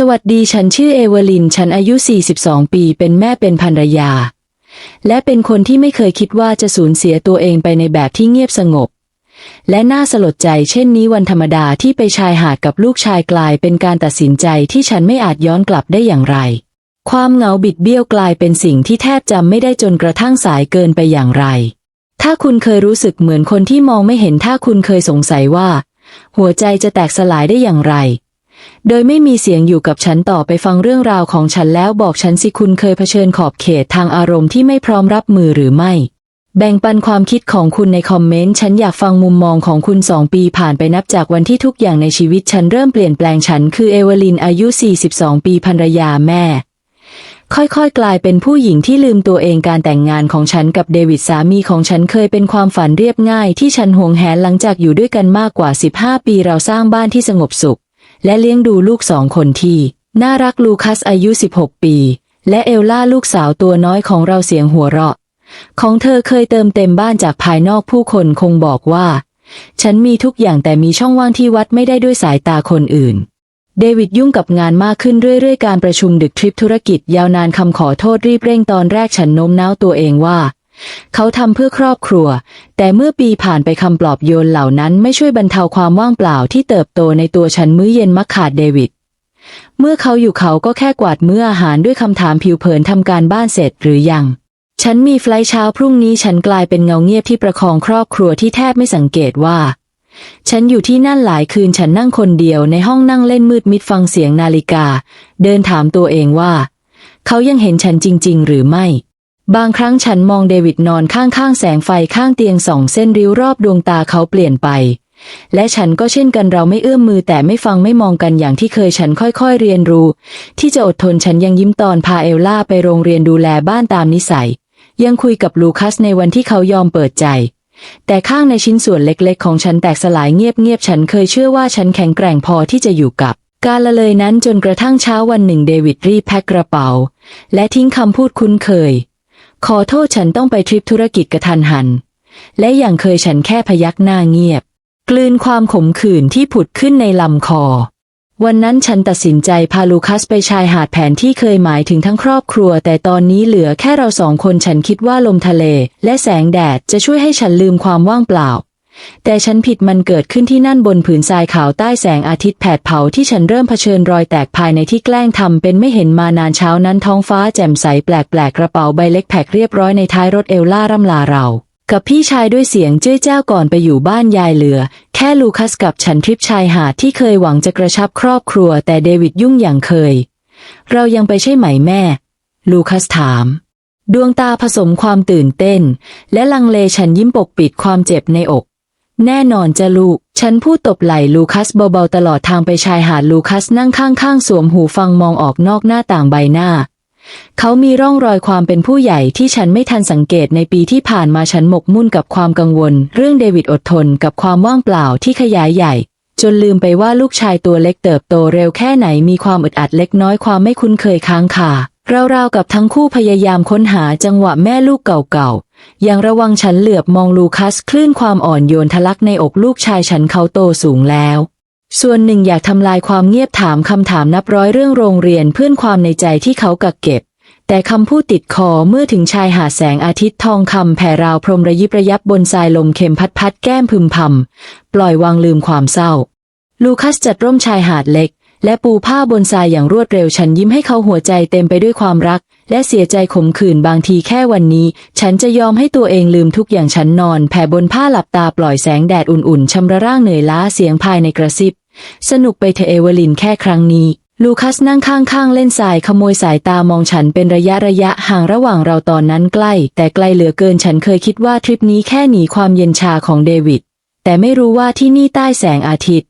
สวัสดีฉันชื่อเอเวลิน ฉันอายุ 42 ปี เป็นแม่เป็นภรรยา และเป็นคนที่ไม่เคยคิดว่าจะสูญเสียตัวเองไปในแบบที่เงียบสงบ และน่าสลดใจเช่นนี้วันธรรมดาที่ไปชายหาดกับลูกชายกลายเป็นการตัดสินใจที่ฉันไม่อาจย้อนกลับได้อย่างไร ความเหงาบิดเบี้ยวกลายเป็นสิ่งที่แทบจำไม่ได้จนกระทั่งสายเกินไปอย่างไร ถ้าคุณเคยรู้สึกเหมือนคนที่มองไม่เห็นถ้าคุณเคยสงสัยว่า หัวใจจะแตกสลายได้อย่างไร โดยไม่มีเสียงอยู่กับฉันต่อไปฟังเรื่องราวของฉันแล้วบอกฉันสิคุณเคยเผชิญขอบเขตทางอารมณ์ที่ไม่พร้อมรับมือหรือไม่ แบ่งปันความคิดของคุณในคอมเมนต์ฉันอยากฟังมุมมองของคุณสองปีผ่านไปนับจากวันที่ทุกอย่างในชีวิตฉันเริ่มเปลี่ยนแปลงฉันคือเอเวลินอายุ 42 ปีภรรยาแม่ค่อยๆ กลายเป็นผู้หญิงที่ลืมตัวเองการแต่งงานของฉันกับเดวิดสามีของฉันเคยเป็นความฝันเรียบง่ายที่ฉันหวงแหนหลังจากอยู่ด้วยกันมากกว่า 15 ปีเราสร้างบ้านที่สงบสุข และเลี้ยงดูลูกสองคนที่ น่ารักลูคัสอายุ 16 ปี และเอลล่าลูกสาวตัวน้อยของเราเสียงหัวเราะ ของเธอเคยเติมเต็มบ้านจากภายนอกผู้คนคงบอกว่า ฉันมีทุกอย่างแต่มีช่องว่างที่วัดไม่ได้ด้วยสายตาคนอื่น เดวิดยุ่งกับงานมากขึ้นเรื่อยๆ การประชุมดึกทริปธุรกิจยาวนานคำขอโทษรีบเร่งตอนแรกฉันโน้มน้าวตัวเองว่า เขาทำเพื่อครอบครัว แต่เมื่อปีผ่านไปคำปลอบโยนเหล่านั้นไม่ช่วยบรรเทาความว่างเปล่าที่เติบโตในตัวฉันมื้อเย็นมักขาดเดวิด เมื่อเขาอยู่เขาก็แค่กวาดมื้ออาหารด้วยคำถามผิวเผินทำการบ้านเสร็จหรือยัง ฉันมีไฟล์เช้าพรุ่งนี้ฉันกลายเป็นเงาเงียบที่ประคองครอบครัวที่แทบไม่สังเกตว่าฉันอยู่ที่นั่นหลายคืนฉันนั่งคนเดียวในห้องนั่งเล่นมืดมิดฟังเสียงนาฬิกา เดินถามตัวเองว่า เขายังเห็นฉันจริง ๆ หรือไม่ บางครั้งฉันมองเดวิดนอนข้างๆ แสงไฟข้างเตียงสองเส้นริ้วรอบดวงตาเขาเปลี่ยนไป และฉันก็เช่นกันเราไม่เอื้อมมือแต่ไม่ฟังไม่มองกันอย่างที่เคยฉันค่อยๆ เรียนรู้ ที่จะอดทนฉันยังยิ้มตอนพาเอลล่าไปโรงเรียนดูแลบ้านตามนิสัย ยังคุยกับลูคัสในวันที่เขายอมเปิดใจ แต่ข้างในชิ้นส่วนเล็กๆ ของฉันแตกสลายเงียบๆฉันเคยเชื่อว่าฉันแข็งแกร่งพอที่จะอยู่กับการละเลยนั้นจนกระทั่งเช้าวันหนึ่งเดวิดรีบแพ็คกระเป๋า และทิ้งคำพูดคุ้นเคย ขอโทษฉันต้องไปทริปธุรกิจกระทันหัน และอย่างเคยฉันแค่พยักหน้าเงียบ กลืนความขมขื่นที่ผุดขึ้นในลำคอ วันนั้นฉันตัดสินใจพาลูคัสไปชายหาดแผนที่เคยหมายถึงทั้งครอบครัว แต่ตอนนี้เหลือแค่เราสองคนฉันคิดว่าลมทะเล และแสงแดดจะช่วยให้ฉันลืมความว่างเปล่า แต่ฉันผิดมันเกิดขึ้นที่นั่นบนผืนทรายขาวใต้แสงอาทิตย์แผดเผาที่ฉันเริ่มเผชิญรอยแตกภายในที่แกล้งทำเป็นไม่เห็นมานานเช้านั้นท้องฟ้าแจ่มใสแปลกๆกระเป๋าใบเล็กแพ็คเรียบร้อยในท้ายรถเอลล่าร่ำลาเรา กับพี่ชายด้วยเสียงเจ้ยเจ้าก่อนไปอยู่บ้านยายเหลือ แค่ลูคัสกับฉันทริปชายหาดที่เคยหวังจะกระชับครอบครัว แต่เดวิดยุ่งอย่างเคย เรายังไปใช่ไหมแม่ ลูคัสถามดวงตาผสมความตื่นเต้น และลังเลฉันยิ้มปกปิดความเจ็บในอก แน่นอนจะลูก ฉันพูดตบไหล่ลูคัสเบาๆตลอดทางไปชายหาดลูคัสนั่งข้างๆ สวมหูฟังมองออกนอกหน้าต่างใบหน้า เขามีร่องรอยความเป็นผู้ใหญ่ที่ฉันไม่ทันสังเกตในปีที่ผ่านมาฉันหมกมุ่นกับความกังวล เรื่องเดวิดอดทนกับความว่างเปล่าที่ขยายใหญ่ จนลืมไปว่าลูกชายตัวเล็กเติบโตเร็วแค่ไหนมีความอึดอัดเล็กน้อยความไม่คุ้นเคยค้างคาราวๆกับทั้งคู่พยายามค้นหาจังหวะแม่ลูกเก่าๆ อย่างระวังฉันเหลือบมองลูคัสคลื่นความอ่อนโยนทะลักในอกลูกชายฉันเขาโตสูงแล้ว ส่วนหนึ่งอยากทำลายความเงียบถามคำถามนับร้อยเรื่องโรงเรียนเพื่อนความในใจที่เขากักเก็บ แต่คำพูดติดคอเมื่อถึงชายหาดแสงอาทิตย์ทองคำแผ่ราวพรมระยิบระยับบนทรายลมเข็มพัดพัดแก้มพึมพำปล่อยวางลืมความเศร้า ลูคัสจัดร่มชายหาดเล็กและปูผ้าบนทรายอย่างรวดเร็วฉันยิ้มให้เขาหัวใจเต็มไปด้วยความรัก และเสียใจขมขื่นบางทีแค่วันนี้ ฉันจะยอมให้ตัวเองลืมทุกอย่างฉันนอน แผ่บนผ้าหลับตาปล่อยแสงแดดอุ่นๆชำระร่างเหนื่อยล้าเสียงภายในกระซิบ สนุกไปเถอะเอเวลินแค่ครั้งนี้ ลูคัสนั่งข้างๆ เล่นทรายขโมยสายตามองฉันเป็นระยะระยะห่างระหว่างเราตอนนั้นใกล้ แต่ไกลเหลือเกินฉันเคยคิดว่าทริปนี้แค่หนีความเย็นชาของเดวิดแต่ไม่รู้ว่าที่นี่ใต้แสงอาทิตย์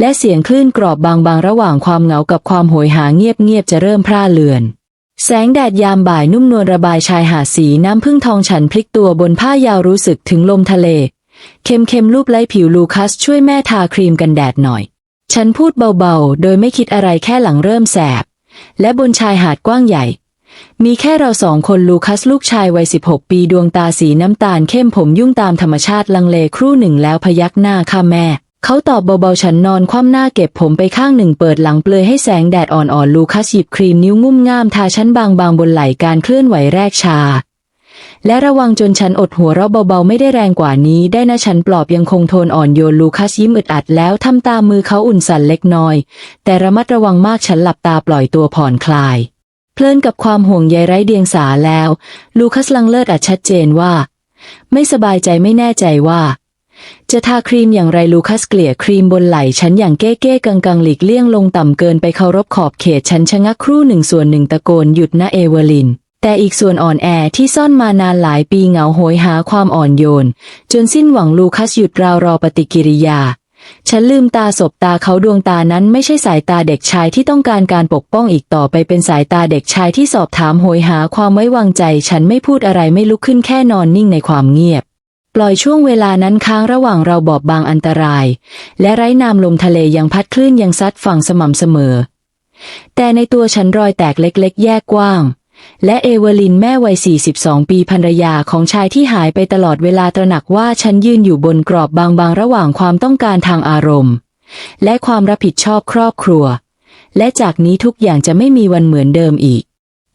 และเสียงคลื่นกรอบบางๆ ระหว่างความเหงากับความโหยหาเงียบๆ จะเริ่มพร่าเลือน แสงแดดยามบ่ายนุ่มนวลระบายชายหาดสีน้ำพึ่งทองฉันพลิกตัวบนผ้ายาวรู้สึกถึงลมทะเล เค็มๆลูบไล้ผิวลูคัสช่วยแม่ทาครีมกันแดดหน่อย ฉันพูดเบาๆ โดยไม่คิดอะไรแค่หลังเริ่มแสบ และบนชายหาดกว้างใหญ่ มีแค่เราสองคนลูคัสลูกชายวัย16ปีดวงตาสีน้ำตาลเข้มผมยุ่งตามธรรมชาติลังเลครู่หนึ่งแล้วพยักหน้าค่ะแม่ เขาตอบเบาๆฉันนอนคว่ำหน้าเก็บผมไปข้างหนึ่งเปิดหลังเปลือยให้แสงแดดอ่อนๆลูคัสหยิบครีมนิ้วงุ่มง่ามทาชั้นบางๆบนไหล่การเคลื่อนไหวแรกชา และระวังจนฉันอดหัวเราะเบาๆไม่ได้แรงกว่านี้ ได้นะฉันปลอบยังคงโทนอ่อนโยนลูคัสยิ้มอึดอัดแล้วทำตามมือเขาอุ่นสั่นเล็กน้อย แต่ระมัดระวังมากฉันหลับตาปล่อยตัวผ่อนคลาย เพลินกับความห่วงใยไร้เดียงสาแล้ว ลูคัสลังเลิศอัดชัดเจนว่า ไม่สบายใจไม่แน่ใจว่า จะทาครีมอย่างไรลูคัสเกลี่ยครีมบนไหล่ฉันอย่างเก้เก้กังกังหลีกเลี่ยงลงต่ำเกินไปเคารพขอบเขตฉันชะงักครู่หนึ่งส่วนหนึ่งตะโกนหยุดนะเอเวอร์ลิน แต่อีกส่วนอ่อนแอที่ซ่อนมานานหลายปีเหงาโหยหาความอ่อนโยน จนสิ้นหวังลูคัสหยุดราวรอปฏิกิริยา ฉันลืมตาสบตาเขาดวงตานั้นไม่ใช่สายตาเด็กชายที่ต้องการการปกป้องอีกต่อไปเป็นสายตาเด็กชายที่สอบถามโหยหาความไว้วางใจ ฉันไม่พูดอะไรไม่ลุกขึ้นแค่นอนนิ่งในความเงียบ ปล่อยช่วงเวลานั้นค้างระหว่างเราบอบบางอันตราย และไร้นามลมทะเลยังพัดคลื่นยังซัดฝั่งสม่ำเสมอ แต่ในตัวฉันรอยแตกเล็กๆ แยกกว้าง และเอเวอร์ลินแม่วัย 42 ปีภรรยาของชายที่หายไปตลอดเวลาตระหนักว่าฉันยืนอยู่บนกรอบบางๆ ระหว่างความต้องการทางอารมณ์ และความรับผิดชอบครอบครัว และจากนี้ทุกอย่างจะไม่มีวันเหมือนเดิมอีก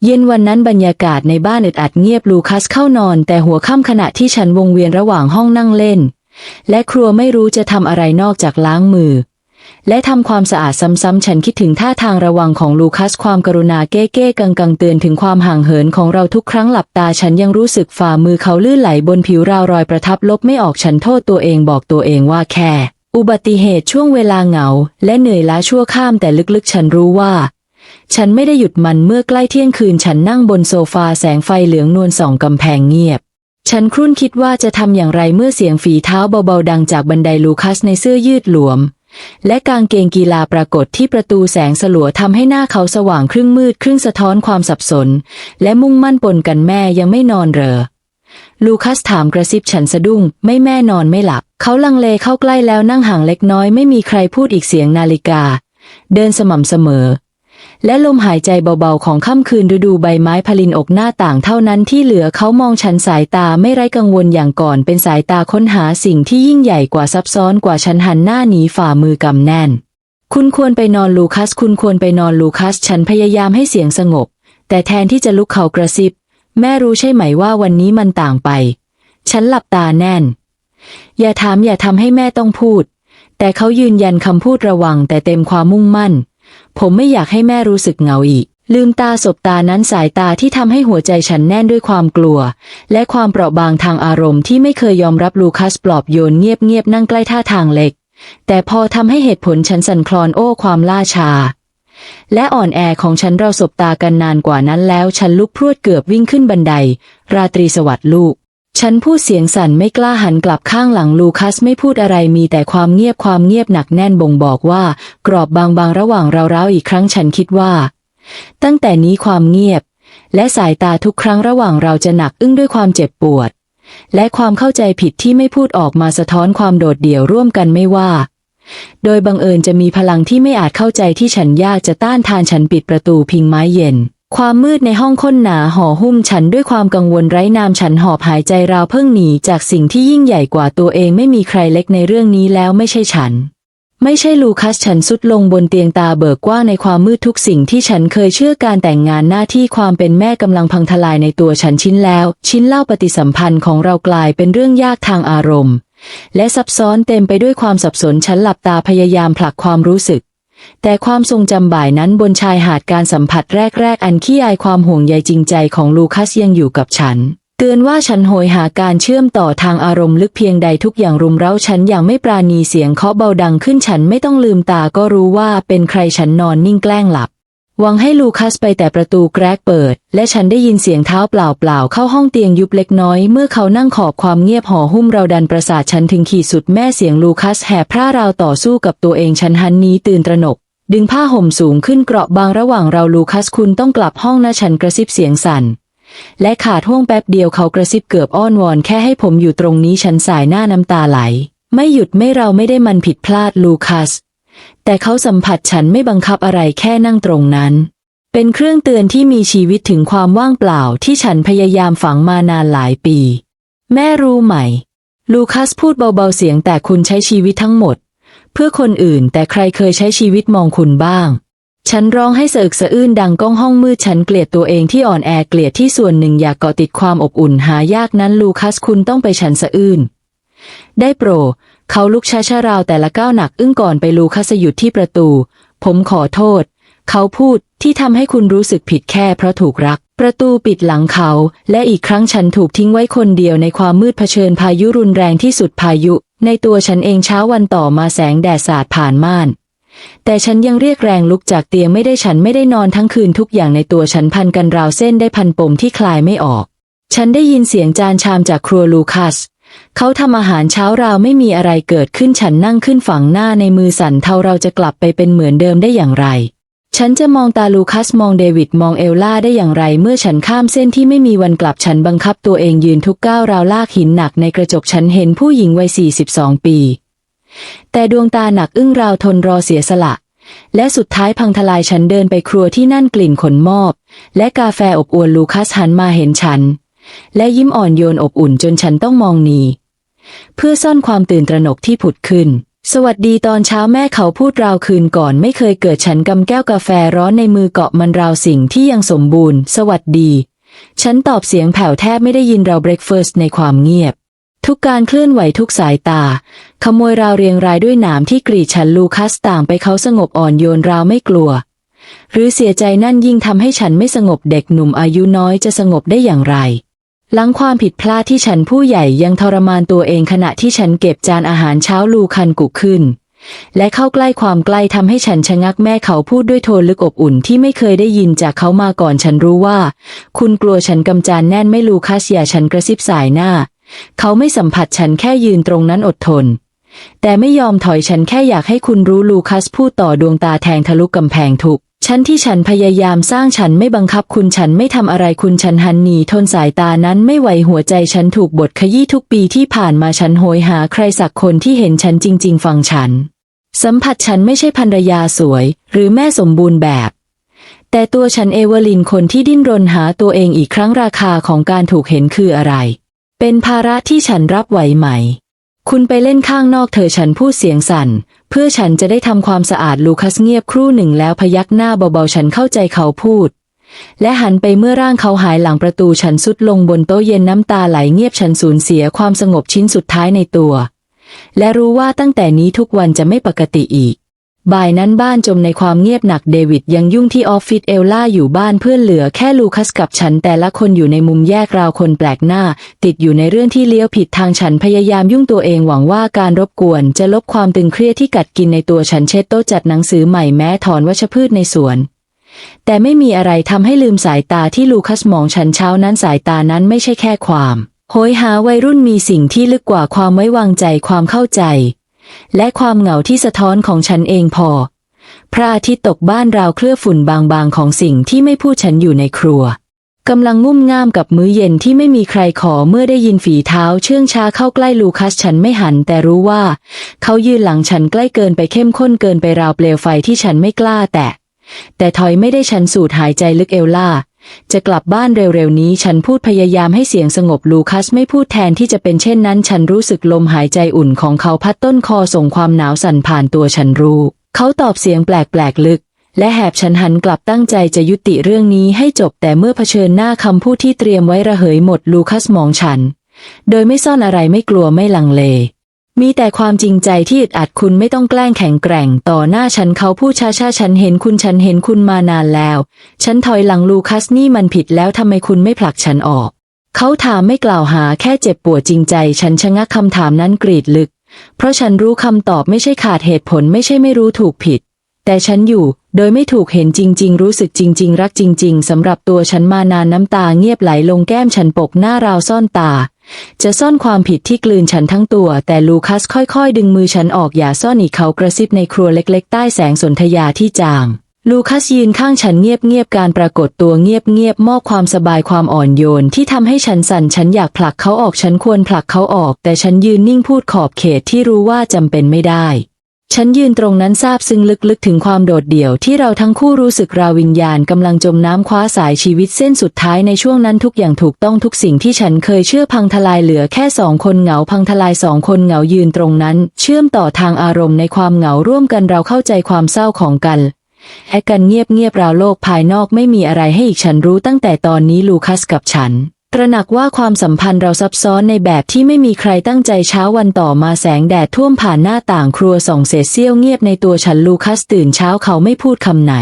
เย็นวันนั้นบรรยากาศในบ้านอึดอัดเงียบลูคัสเข้านอน แต่หัวค่ำขณะที่ฉันวงเวียนระหว่างห้องนั่งเล่น และครัวไม่รู้จะทำอะไรนอกจากล้างมือ และทำความสะอาดซ้ำๆฉันคิดถึงท่าทางระวังของลูคัสความกรุณาเก้เก้กังกังเตือนถึงความห่างเหินของเราทุกครั้งหลับตาฉันยังรู้สึกฝ่ามือเขาลื่นไหลบนผิวราวรอยประทับลบไม่ออกฉันโทษตัวเองบอกตัวเองว่าแค่ อุบัติเหตุช่วงเวลาเหงา และเหนื่อยล้าชั่วข้ามแต่ลึกๆ ฉันรู้ว่า ฉันไม่ได้หยุดมันเมื่อใกล้เที่ยงคืนฉันนั่งบนโซฟาแสงไฟเหลืองนวลส่องกำแพงเงียบ ฉันครุ่นคิดว่าจะทำอย่างไรเมื่อเสียงฝีเท้าเบาๆดังจากบันไดลูคัสในเสื้อยืดหลวม และกางเกงกีฬาปรากฏที่ประตูแสงสลัวทำให้หน้าเขาสว่างครึ่งมืดครึ่งสะท้อนความสับสน และมุ่งมั่นปนกันแม่ยังไม่นอนเหรอลูคัสถามกระซิบฉันสะดุ้ง ไม่แม่นอนไม่หลับ เขาลังเลเข้าใกล้แล้วนั่งห่างเล็กน้อยไม่มีใครพูดอีกเสียงนาฬิกา เดินสม่ำเสมอ และลมหายใจเบาๆของค่ำคืนฤดูใบไม้พลินอกหน้าต่างเท่านั้นที่เหลือเขามองฉันสายตาไม่ไร้กังวลอย่างก่อนเป็นสายตาค้นหาสิ่งที่ยิ่งใหญ่กว่าซับซ้อนกว่าฉันหันหน้าหนีฝ่ามือกำแน่น คุณควรไปนอนลูคัส คุณควรไปนอนลูคัส ฉันพยายามให้เสียงสงบ แต่แทนที่จะลุกเขากระซิบ แม่รู้ใช่ไหมว่าวันนี้มันต่างไป ฉันหลับตาแน่น อย่าถามอย่าทำให้แม่ต้องพูด แต่เขายืนยันคำพูดระวังแต่เต็มความมุ่งมั่น ผมไม่อยากให้แม่รู้สึกเหงาอีก ลืมตาสบตานั้นสายตาที่ทำให้หัวใจฉันแน่นด้วยความกลัว และความเปราะบางทางอารมณ์ที่ไม่เคยยอมรับลูคัสปลอบโยนเงียบๆนั่งใกล้ท่าทางเล็ก แต่พอทำให้เหตุผลฉันสั่นคลอนโอ้ความล่าช้าและอ่อนแอของฉันเราสบตากันนานกว่านั้นแล้ว ฉันลุกพรวดเกือบวิ่งขึ้นบันได ราตรีสวัสดิ์ลูก ฉันพูดเสียงสั่นไม่กล้าหันกลับข้างหลังลูคัสไม่พูดอะไรมีแต่ความเงียบความเงียบหนักแน่นบ่งบอกว่า กรอบบางๆระหว่างเราเร้าอีกครั้งฉันคิดว่า ตั้งแต่นี้ความเงียบ และสายตาทุกครั้งระหว่างเราจะหนักอึ้งด้วยความเจ็บปวด และความเข้าใจผิดที่ไม่พูดออกมาสะท้อนความโดดเดี่ยวร่วมกันไม่ว่า โดยบังเอิญจะมีพลังที่ไม่อาจเข้าใจที่ฉันยากจะต้านทานฉันปิดประตูพิงไม้เย็น ความมืดในห้องค้นหนาห่อหุ้มฉันด้วยความกังวลไร้นามฉันหอบหายใจราวเพิ่งหนีจากสิ่งที่ยิ่งใหญ่กว่าตัวเองไม่มีใครเล็กในเรื่องนี้แล้วไม่ใช่ฉัน ไม่ใช่ลูคัสฉันสุดลงบนเตียงตาเบิกกว้างในความมืดทุกสิ่งที่ฉันเคยเชื่อการแต่งงานหน้าที่ความเป็นแม่กำลังพังทลายในตัวฉันชิ้นแล้ว ชิ้นเล่าปฏิสัมพันธ์ของเรากลายเป็นเรื่องยากทางอารมณ์ และซับซ้อนเต็มไปด้วยความสับสนฉันหลับตาพยายามผลักความรู้สึก แต่ความทรงจำบ่ายนั้นบนชายหาดการสัมผัสแรก ๆ อันขี้อายความห่วงใยจริงใจของลูคัสยังอยู่กับฉัน เตือนว่าฉันโหยหาการเชื่อมต่อทางอารมณ์ลึกเพียงใดทุกอย่างรุมเร้าฉันอย่างไม่ปราณีเสียงเคาะเบาดังขึ้นฉันไม่ต้องลืมตาก็รู้ว่าเป็นใครฉันนอนนิ่งแกล้งหลับ หวังให้ลูคัสไปแต่ประตูแกรกเปิด และฉันได้ยินเสียงเท้าเปล่าๆเข้าห้องเตียงยุบเล็กน้อย เมื่อเขานั่งขอบความเงียบห่อหุ้มเราดันประสาทฉันถึงขีดสุดแม่เสียงลูคัสแห่พร่าราวต่อสู้กับตัวเองฉันหันนี้ตื่นตระหนก ดึงผ้าห่มสูงขึ้นเกราะบางระหว่างเราลูคัสคุณต้องกลับห้องนะฉันกระซิบเสียงสั่น และขาดห่วงแป๊บเดียวเขากระซิบเกือบอ้อนวอนแค่ให้ผมอยู่ตรงนี้ฉันสายหน้าน้ำตาไหล ไม่หยุดไม่เราไม่ได้มันผิดพลาดลูคัส แต่เขาสัมผัสฉันไม่บังคับอะไรแค่นั่งตรงนั้น เป็นเครื่องเตือนที่มีชีวิตถึงความว่างเปล่าที่ฉันพยายามฝังมานานหลายปี แม่รู้ไหม ลูคัสพูดเบาๆเสียงแต่คุณใช้ชีวิตทั้งหมด เพื่อคนอื่นแต่ใครเคยใช้ชีวิตมองคุณบ้าง ฉันร้องให้เสะอึกสะอื้นดังก้องห้องมืดฉันเกลียดตัวเองที่อ่อนแอเกลียดที่ส่วนหนึ่งอยากเกาะติดความอบอุ่นหายากนั้นลูคัสคุณต้องไปฉันสะอื้นได้โปรด เขาลุกช้าๆราวแต่ละก้าวหนักอึ้งก่อนไปลูคัสหยุดที่ประตู ผมขอโทษ เขาพูดที่ทำให้คุณรู้สึกผิดแค่เพราะถูกรัก ประตูปิดหลังเขา และอีกครั้งฉันถูกทิ้งไว้คนเดียวในความมืดเผชิญพายุรุนแรงที่สุดพายุ ในตัวฉันเองเช้าวันต่อมาแสงแดดสาดผ่านม่านแต่ฉันยังเรียกแรงลุกจากเตียงไม่ได้ฉันไม่ได้นอนทั้งคืนทุกอย่างในตัวฉันพันกันราวเส้นได้พันปมที่คลายไม่ออก ฉันได้ยินเสียงจานชามจากครัวลูคัส เขาทำอาหารเช้าราวไม่มีอะไรเกิดขึ้นฉันนั่งขึ้นฝั่งหน้าในมือสั่นเทาเราจะกลับไปเป็นเหมือนเดิมได้อย่างไร ฉันจะมองตาลูคัสมองเดวิดมองเอลล่าได้อย่างไร เมื่อฉันข้ามเส้นที่ไม่มีวันกลับฉันบังคับตัวเองยืนทุกก้าวราวลากหินหนักในกระจกฉันเห็นผู้หญิงวัย 42 ปี แต่ดวงตาหนักอึ้งราวทนรอเสียสละ และสุดท้ายพังทลายฉันเดินไปครัวที่นั่นกลิ่นขนมอบ และกาแฟอบอวลลูคัสหันมาเห็นฉัน และยิ้มอ่อนโยนอบอุ่นจนฉันต้องมองหนีเพื่อซ่อนความตื่นตระหนกที่ผุดขึ้น สวัสดีตอนเช้าแม่เขาพูดราวคืนก่อนไม่เคยเกิดฉันกำแก้วกาแฟร้อนในมือเกาะมันราวสิ่งที่ยังสมบูรณ์ สวัสดี ฉันตอบเสียงแผ่วแทบไม่ได้ยินเราเบรกเฟิร์สในความเงียบ ทุกการเคลื่อนไหวทุกสายตา ขโมยราวเรียงรายด้วยหนามที่กรีดฉันลูคัสต่างไปเขาสงบอ่อนโยนราวไม่กลัว หรือเสียใจนั่นยิ่งทำให้ฉันไม่สงบเด็กหนุ่มอายุน้อยจะสงบได้อย่างไร หลังความผิดพลาดที่ฉันผู้ใหญ่ยังทรมานตัวเองขณะที่ฉันเก็บจานอาหารเช้าลูคันกุขึ้น และเข้าใกล้ความใกล้ทำให้ฉันชะงักแม่เขาพูดด้วยโทนลึกอบอุ่นที่ไม่เคยได้ยินจากเขามาก่อนฉันรู้ว่า คุณกลัวฉันกำจานแน่นไม่ลูคัสอย่าฉันกระซิบสายหน้า เขาไม่สัมผัสฉันแค่ยืนตรงนั้นอดทน แต่ไม่ยอมถอยฉันแค่อยากให้คุณรู้ลูคัสพูดต่อดวงตาแทงทะลุกำแพงทุก ฉันที่ฉันพยายามสร้างฉันไม่บังคับคุณฉันไม่ทำอะไรคุณฉันหันหนีทนสายตานั้นไม่ไหวหัวใจฉันถูกบทขยี้ทุกปีที่ผ่านมาฉันโหยหาใครสักคนที่เห็นฉันจริง ๆ ฟังฉัน สัมผัสฉันไม่ใช่ภรรยาสวย หรือแม่สมบูรณ์แบบ แต่ตัวฉันเอเวอลินคนที่ดิ้นรนหาตัวเองอีกครั้งราคาของการถูกเห็นคืออะไร เป็นภาระที่ฉันรับไหวไหม คุณไปเล่นข้างนอกเธอฉันพูดเสียงสั่น เพื่อฉันจะได้ทำความสะอาดลูคัสเงียบครู่หนึ่งแล้วพยักหน้าเบาๆฉันเข้าใจเขาพูด และหันไปเมื่อร่างเขาหายหลังประตูฉันสุดลงบนโต๊ะเย็นน้ำตาไหลเงียบฉันสูญเสียความสงบชิ้นสุดท้ายในตัว และรู้ว่าตั้งแต่นี้ทุกวันจะไม่ปกติอีก บ่ายนั้นบ้านจมในความเงียบหนักเดวิดยังยุ่งที่ออฟฟิศเอลล่าอยู่บ้านเพื่อนเหลือแค่ลูคัสกับฉันแต่ละคนอยู่ในมุมแยกราวคนแปลกหน้า ติดอยู่ในเรื่องที่เลี้ยวผิดทางฉันพยายามยุ่งตัวเองหวังว่าการรบกวนจะลบความตึงเครียดที่กัดกินในตัวฉันเช็ดโต๊ะจัดหนังสือใหม่แม้ถอนวัชพืชในสวน แต่ไม่มีอะไรทำให้ลืมสายตาที่ลูคัสมองฉันเช้านั้นสายตานั้นไม่ใช่แค่ความโหยหาวัยรุ่นมีสิ่งที่ลึกกว่าความไว้วางใจความเข้าใจ และความเหงาที่สะท้อนของฉันเองพอ พระอาทิตย์ตกบ้านราวเคลือบฝุ่นบางๆของสิ่งที่ไม่พูดฉันอยู่ในครัวกำลังงุ่มง่ามกับมื้อเย็นที่ไม่มีใครขอเมื่อได้ยินฝีเท้าเชื่องช้าเข้าใกล้ลูคัสฉันไม่หัน แต่รู้ว่า เขายืนหลังฉันใกล้เกินไปเข้มข้นเกินไปราวเปลวไฟที่ฉันไม่กล้าแตะแต่ถอยไม่ได้ฉันสูดหายใจลึกเอลล่า จะกลับบ้านเร็วๆนี้ ฉันพูดพยายามให้เสียงสงบลูคัสไม่พูดแทนที่จะเป็นเช่นนั้น ฉันรู้สึกลมหายใจอุ่นของเขาพัดต้นคอส่งความหนาวสั่นผ่านตัวฉันรู้ เขาตอบเสียงแปลกๆลึก และแหบฉันหันกลับตั้งใจจะยุติเรื่องนี้ให้จบแต่เมื่อเผชิญหน้าคำพูดที่เตรียมไว้ระเหยหมดลูคัสมองฉัน โดยไม่ซ่อนอะไรไม่กลัวไม่ลังเล มีแต่ความจริงใจที่อึดอัดคุณไม่ต้องแกล้งแข็งแกร่ง ต่อหน้าฉันเขาพูดช้าๆฉันเห็นคุณฉันเห็นคุณมานานแล้ว ฉันถอยหลังลูคัสนี่มันผิดแล้วทำไมคุณไม่ผลักฉันออก เขาถามไม่กล่าวหาแค่เจ็บปวดจริงใจ ฉันชะงักคำถามนั้นกรีดลึก เพราะฉันรู้คำตอบไม่ใช่ขาดเหตุผลไม่ใช่ไม่รู้ถูกผิด แต่ฉันอยู่ โดยไม่ถูกเห็นจริง ๆ รู้สึกจริง ๆ รักจริง ๆสำหรับตัวฉันมานานน้ำตาเงียบไหลลงแก้มฉันปกหน้าราวซ่อนตา จะซ่อนความผิดที่กลืนฉันทั้งตัว แต่ลูคัสค่อยๆ ดึงมือฉันออกอย่าซ่อนอีกเขากระซิบในครัวเล็กๆ ใต้แสงสนธยาที่จาง ลูคัสยืนข้างฉันเงียบๆการปรากฏตัวเงียบๆมอบความสบายความอ่อนโยนที่ทำให้ฉันสั่นฉันอยากผลักเขาออกฉันควรผลักเขาออก แต่ฉันยืนนิ่งพูดขอบเขตที่รู้ว่าจำเป็นไม่ได้ ฉันยืนตรงนั้นซาบซึ้งลึกๆ ถึงความโดดเดี่ยวที่เราทั้งคู่รู้สึกราวิญญาณกำลังจมน้ำคว้าสายชีวิตเส้นสุดท้ายในช่วงนั้นทุกอย่างถูกต้องทุกสิ่งที่ฉันเคยเชื่อพังทลายเหลือแค่สองคนเหงาพังทลายสองคนเหงายืนตรงนั้น เชื่อมต่อทางอารมณ์ในความเหงาร่วมกันเราเข้าใจความเศร้าของกันและกันเงียบเงียบๆราวโลกภายนอกไม่มีอะไรให้อีกฉันรู้ตั้งแต่ตอนนี้ลูคัสกับฉัน ตระหนักว่าความสัมพันธ์เราซับซ้อนในแบบที่ไม่มีใครตั้งใจเช้าวันต่อมาแสงแดดท่วมผ่านหน้าต่างครัวส่องเศษเสี้ยวเงียบในตัวฉันลูคัสตื่นเช้าเขาไม่พูดคำไหน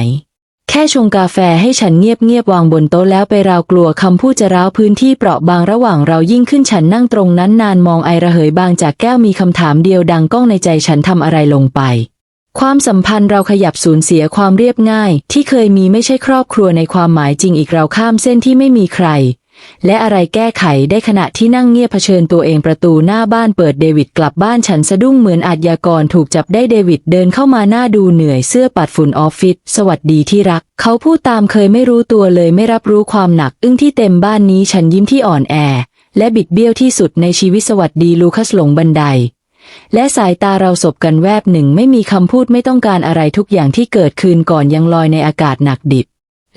แค่ชงกาแฟให้ฉันเงียบเงียบๆวางบนโต๊ะแล้วไปราวกลัวคำพูดจะร้าวพื้นที่เปราะบางระหว่างเรายิ่งขึ้นฉันนั่งตรงนั้นนานมองไอระเหยบางจากแก้วมีคำถามเดียวดังก้องในใจฉันทำอะไรลงไปความสัมพันธ์เราขยับสูญเสียความเรียบง่าย ที่เคยมีไม่ใช่ครอบครัวในความหมายจริงอีกเราข้ามเส้นที่ไม่มีใคร และอะไรแก้ไขได้ขณะที่นั่งเงียบเผชิญตัวเองประตูหน้าบ้านเปิดเดวิดกลับบ้านฉันสะดุ้งเหมือนอาชญากรถูกจับได้เดวิดเดินเข้ามาหน้าดูเหนื่อยเสื้อปัดฝุ่นออฟฟิศสวัสดีที่รัก เขาพูดตามเคยไม่รู้ตัวเลยไม่รับรู้ความหนัก อึ้งที่เต็มบ้านนี้ฉันยิ้มที่อ่อนแอ และบิดเบี้ยวที่สุดในชีวิตสวัสดีลูคัสหลงบันไดและสายตาเราสบกันแวบหนึ่งไม่มีคำพูดไม่ต้องการอะไรทุกอย่างที่เกิดคืนก่อนยังลอยในอากาศหนักดิบ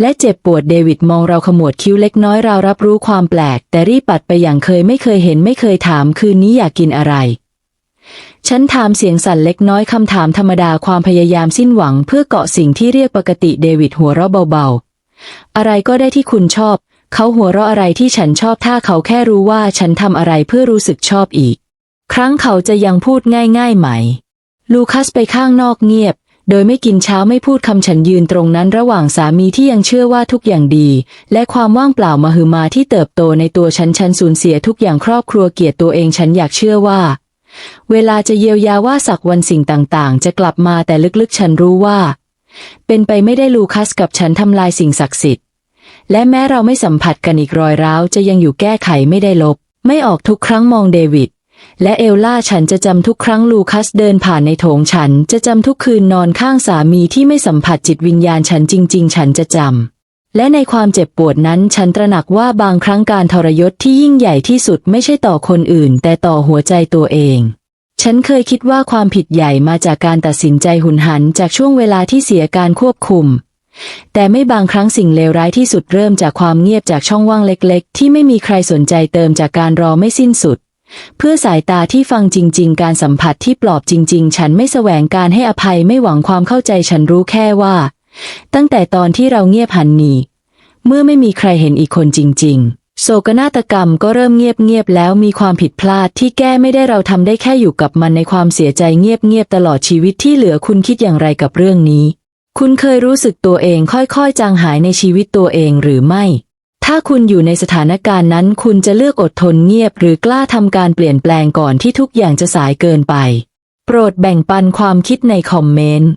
และเจ็บปวดเดวิดมองเราขมวดคิ้วเล็กน้อยเรารับรู้ความแปลก แต่รีบปัดไปอย่างเคยไม่เคยเห็นไม่เคยถามคืนนี้อยากกินอะไร ฉันถามเสียงสั่นเล็กน้อยคำถามธรรมดาความพยายามสิ้นหวังเพื่อเกาะสิ่งที่เรียกปกติเดวิดหัวเราะเบาๆ อะไรก็ได้ที่คุณชอบ เขาหัวเราะอะไรที่ฉันชอบถ้าเขาแค่รู้ว่าฉันทำอะไรเพื่อรู้สึกชอบอีก ครั้งเขาจะยังพูดง่ายๆไหม ลูคัสไปข้างนอกเงียบ โดยไม่กินเช้าไม่พูดคำฉันยืนตรงนั้นระหว่างสามีที่ยังเชื่อว่าทุกอย่างดี และความว่างเปล่ามหึมาที่เติบโตในตัวฉันฉันสูญเสียทุกอย่างครอบครัวเกียรติตัวเองฉันอยากเชื่อว่า เวลาจะเยียวยาว่าสักวันสิ่งต่างๆ จะกลับมาแต่ลึกๆ ฉันรู้ว่า เป็นไปไม่ได้ลูคัสกับฉันทำลายสิ่งศักดิ์สิทธิ์และแม้เราไม่สัมผัสกันอีกรอยร้าวจะยังอยู่แก้ไขไม่ได้ลบ ไม่ออกทุกครั้งมองเดวิด และเอลล่าฉันจะจำทุกครั้งลูคัสเดินผ่านในโถงฉันจะจำทุกคืนนอนข้างสามีที่ไม่สัมผัสจิตวิญญาณฉันจริง ๆ ฉันจะจำ และในความเจ็บปวดนั้นฉันตระหนักว่าบางครั้งการทรยศที่ยิ่งใหญ่ที่สุดไม่ใช่ต่อคนอื่น แต่ต่อหัวใจตัวเอง ฉันเคยคิดว่าความผิดใหญ่มาจากการตัดสินใจหุนหันจากช่วงเวลาที่เสียการควบคุมแต่ไม่บางครั้งสิ่งเลวร้ายที่สุดเริ่มจากความเงียบจากช่องว่างเล็ก ๆ ที่ไม่มีใครสนใจเติมจากการรอไม่สิ้นสุด เพื่อสายตาที่ฟังจริง ๆ การสัมผัสที่ปลอบจริง ๆ ฉันไม่แสวงการให้อภัยไม่หวังความเข้าใจฉันรู้แค่ว่า ตั้งแต่ตอนที่เราเงียบหันหนีเมื่อไม่มีใครเห็นอีกคนจริง ๆ โศกนาฏกรรมก็เริ่มเงียบ ๆ แล้วมีความผิดพลาดที่แก้ไม่ได้เราทำได้แค่อยู่กับมันในความเสียใจเงียบ ๆ ตลอดชีวิตที่เหลือคุณคิดอย่างไรกับเรื่องนี้ คุณเคยรู้สึกตัวเองค่อย ๆ จางหายในชีวิตตัวเองหรือไม่ ถ้าคุณอยู่ในสถานการณ์นั้น คุณจะเลือกอดทนเงียบ หรือกล้าทำการเปลี่ยนแปลงก่อนที่ทุกอย่างจะสายเกินไป โปรดแบ่งปันความคิดในคอมเมนต์